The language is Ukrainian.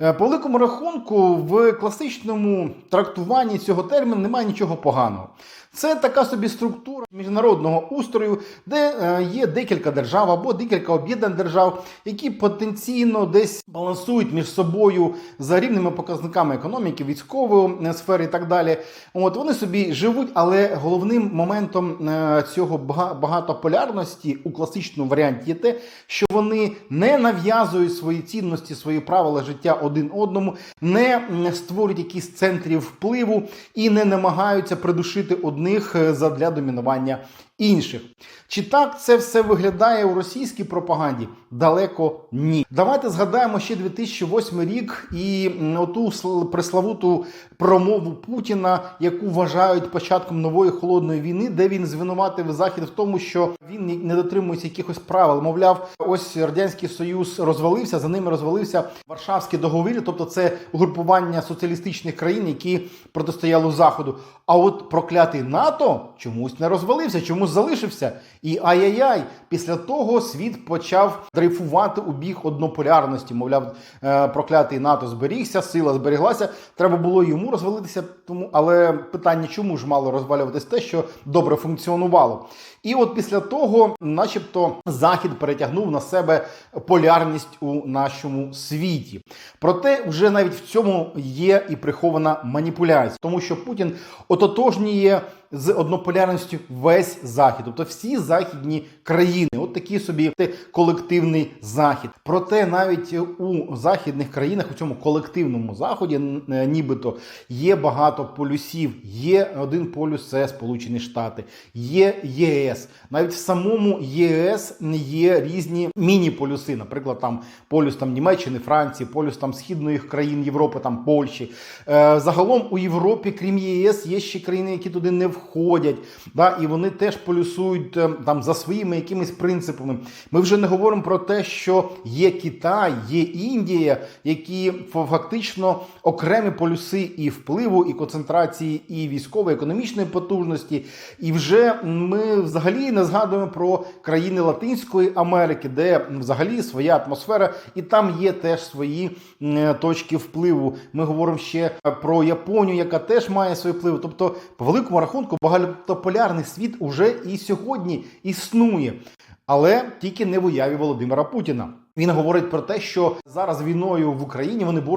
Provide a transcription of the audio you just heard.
Е, По великому рахунку, в класичному трактуванні цього терміну немає нічого поганого. Це така собі структура міжнародного устрою, де е, є декілька держав або декілька об'єднаних держав, які потенційно десь балансують між собою за рівними показниками економіки, військової е, сфери і так далі. От вони собі живуть, але головним моментом е, цього багатополярності у класичному варіанті є те, що вони не нав'язують свої цінності, свої правила життя один одному, не створюють якісь центрів впливу і не намагаються придушити одних е, задля домінування інших. Чи так це все виглядає у російській пропаганді? Далеко ні. Давайте згадаємо ще 2008 рік і оту сл- преславуту промову Путіна, яку вважають початком нової холодної війни, де він звинуватив Захід в тому, що він не дотримується якихось правил. Мовляв, ось радянський союз розвалився, за ними розвалився Варшавський договір, тобто це угрупування соціалістичних країн, які протистояли заходу. А от проклятий НАТО чомусь не розвалився, чомусь залишився. І ай-яй-яй, після того світ почав дрейфувати у бік однополярності. Мовляв, е, проклятий НАТО зберігся, сила зберіглася. Треба було йому розвалитися. Тому, але питання, чому ж мало розвалюватись те, що добре функціонувало. І от після того, начебто, Захід перетягнув на себе полярність у нашому світі. Проте, вже навіть в цьому є і прихована маніпуляція, тому що Путін ототожнює з однополярністю весь захід, тобто всі західні країни, такий собі колективний захід. Проте навіть у західних країнах у цьому колективному заході, е, нібито є багато полюсів. Є один полюс це Сполучені Штати, є ЄС. Навіть в самому ЄС є різні міні-полюси. Наприклад, там полюс там Німеччини, Франції, полюс там східних країн Європи, там Польщі. Е, загалом у Європі, крім ЄС, є ще країни, які туди не входять. Да, і вони теж полюсують е, там за своїми якимись принципами. Ми вже не говоримо про те, що є Китай, є Індія, які фактично окремі полюси і впливу, і концентрації, і військової, економічної потужності. І вже ми взагалі не згадуємо про країни Латинської Америки, де взагалі своя атмосфера, і там є теж свої точки впливу. Ми говоримо ще про Японію, яка теж має свій вплив. Тобто, по великому рахунку, багатополярний світ уже і сьогодні існує, але тільки не в уяві Володимира Путіна. Він говорить про те, що зараз війною в Україні вони борються